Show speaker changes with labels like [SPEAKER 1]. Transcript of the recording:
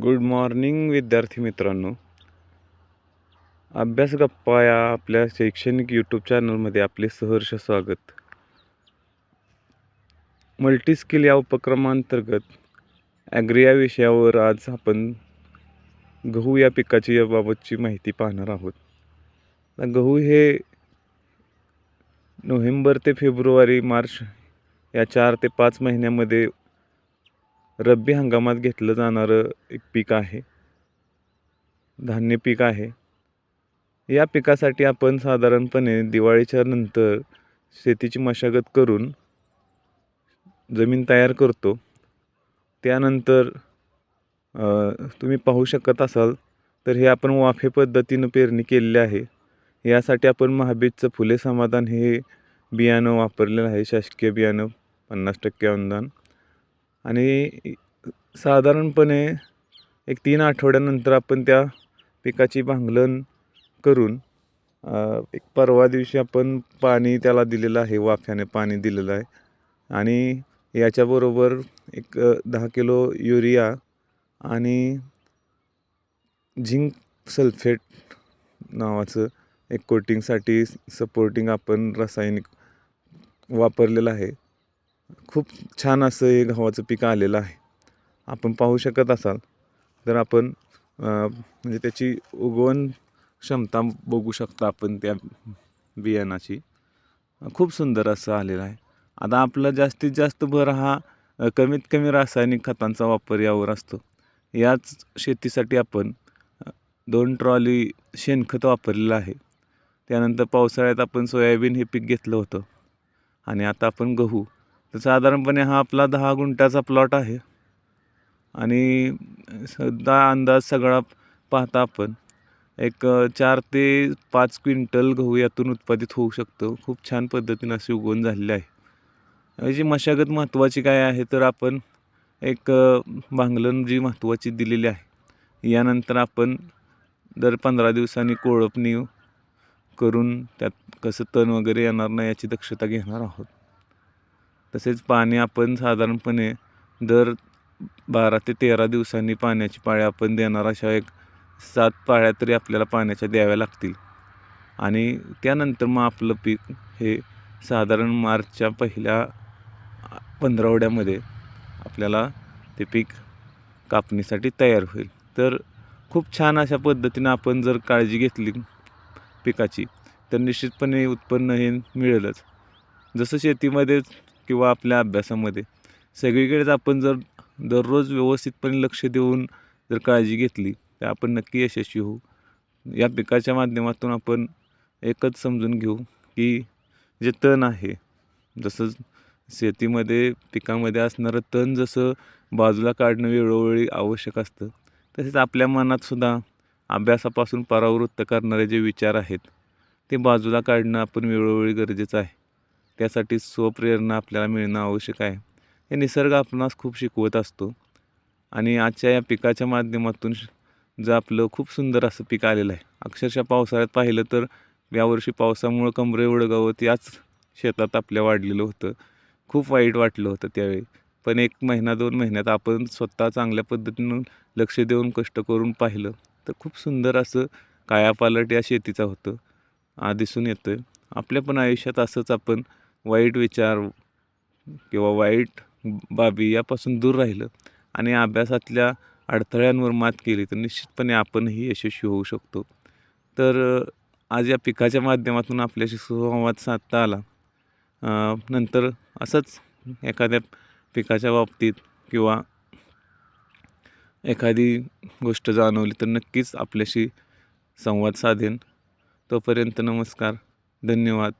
[SPEAKER 1] Good morning विद्यार्थी मित्रांनो. अभ्यास गप्पा या आपल्या शैक्षणिक यूट्यूब चॅनलमध्ये आपले सहर्ष स्वागत. मल्टी स्किल या उपक्रमांतर्गत ॲग्री या विषयावर आज आपण गहू या पिकाची याबाबतची माहिती पाहणार आहोत. गहू हे नोव्हेंबर ते फेब्रुवारी मार्च या चार ते पाच महिन्यामध्ये रब्बी हंगामात घेतलं जाणारं एक पीक आहे. धान्य पीक आहे. या पिकासाठी आपण साधारणपणे दिवाळीच्या नंतर शेतीची मशागत करून जमीन तयार करतो. त्यानंतर तुम्ही पाहू शकत असाल तर हे आपण वाफे पद्धतीनं पेरणी केलेली आहे. यासाठी आपण महाबीजचं फुले समाधान हे बियाणं वापरलेलं आहे. शासकीय बियाणं पन्नास टक्के अनुदान. आणि साधारणपणे एक तीन आठवड्यानंतर आपण त्या पिकाची भांगलन करून एक परवा दिवशी आपण पाणी त्याला दिलेलं आहे वाफ्याने पाणी दिलेलं आहे. आणि याच्याबरोबर एक दहा किलो युरिया आणि झिंक सल्फेट नावाचं एक कोटिंगसाठी सपोर्टिंग आपण रासायनिक वापरलेलं आहे. खूप छान असं हे गव्हाचं पीक आलेलं आहे. आपण पाहू शकत असाल. तर आपण म्हणजे त्याची उगवण क्षमता बघू शकता आपण त्या बियाणाची. खूप सुंदर असं आलेलं आहे. आता आपला जास्तीत जास्त भर हा कमीत कमी रासायनिक खतांचा वापर यावर असतो. याच शेतीसाठी आपण दोन ट्रॉली शेणखत वापरलेलं आहे. त्यानंतर पावसाळ्यात आपण सोयाबीन हे पीक घेतलं होतं. आणि आता आपण गहू तर साधारणपणे हा आपला दहा गुंठ्याचा प्लॉट आहे. आणि सध्या अंदाज सगळा पाहता आपण एक चार ते पाच क्विंटल गहू यातून उत्पादित होऊ शकतो. खूप छान पद्धतीनं अशी उगवण झालेली आहे. याची मशागत महत्त्वाची काय आहे तर आपण एक भांगलन जी महत्त्वाची दिलेली आहे यानंतर आपण दर पंधरा दिवसांनी कोळपणी करून त्यात कसं तण वगैरे येणार नाही याची दक्षता घेणार आहोत. तसेच पाणी आपण साधारणपणे दर बारा ते तेरा दिवसांनी पाण्याची पाळी आपण देणार अशा एक सात पाळ्या तरी आपल्याला पाण्याच्या द्याव्या लागतील. आणि त्यानंतर मग आपलं पीक हे साधारण मार्चच्या पहिल्या पंधरावड्यामध्ये आपल्याला ते पीक कापणीसाठी तयार होईल. तर खूप छान अशा पद्धतीनं आपण जर काळजी घेतली पिकाची तर निश्चितपणे उत्पन्न हे मिळेलच. जसं शेतीमध्ये किंवा आपल्या अभ्यासामध्ये. सगळीकडेच आपण जर दररोज व्यवस्थितपणे लक्ष देऊन जर काळजी घेतली तर आपण नक्की यशस्वी होऊ. या पिकाच्या माध्यमातून आपण एकच समजून घेऊ की जे तण आहे जसं शेतीमध्ये पिकामध्ये असणारं तण जसं बाजूला काढणं वेळोवेळी आवश्यक असतं तसेच आपल्या मनात सुद्धा अभ्यासापासून परावृत्त करणारे जे विचार आहेत ते बाजूला काढणं आपण वेळोवेळी गरजेचं आहे. त्यासाठी स्वप्रेरणा आपल्याला मिळणं आवश्यक आहे. हे निसर्ग आपणास खूप शिकवत असतो. आणि आजच्या या पिकाच्या माध्यमातून जर आपलं खूप सुंदर असं पीक आलेलं आहे. अक्षरशः पावसाळ्यात पाहिलं तर यावर्षी पावसामुळं कमरे उडगावत गवत याच शेतात आपल्या वाढलेलं होतं. खूप वाईट वाटलं होतं त्यावेळी. पण एक महिना दोन महिन्यात आपण स्वतः चांगल्या पद्धतीनं लक्ष देऊन कष्ट करून पाहिलं तर खूप सुंदर असं कायापालट या शेतीचा होतं. दिसून येतं आहे आपल्या पण आयुष्यात असंच आपण वाईट विचार किंवा वाईट बाबी यापासून दूर राहिलं आणि अभ्यासातल्या अडथळ्यांवर मात केली तर निश्चितपणे आपणही यशस्वी होऊ शकतो. तर आज या पिकाच्या माध्यमातून आपल्याशी सुसंवाद साधता आला. नंतर असंच एखाद्या पिकाच्या बाबतीत किंवा एखादी गोष्ट जाणवली तर नक्कीच आपल्याशी संवाद साधेन. तोपर्यंत नमस्कार धन्यवाद.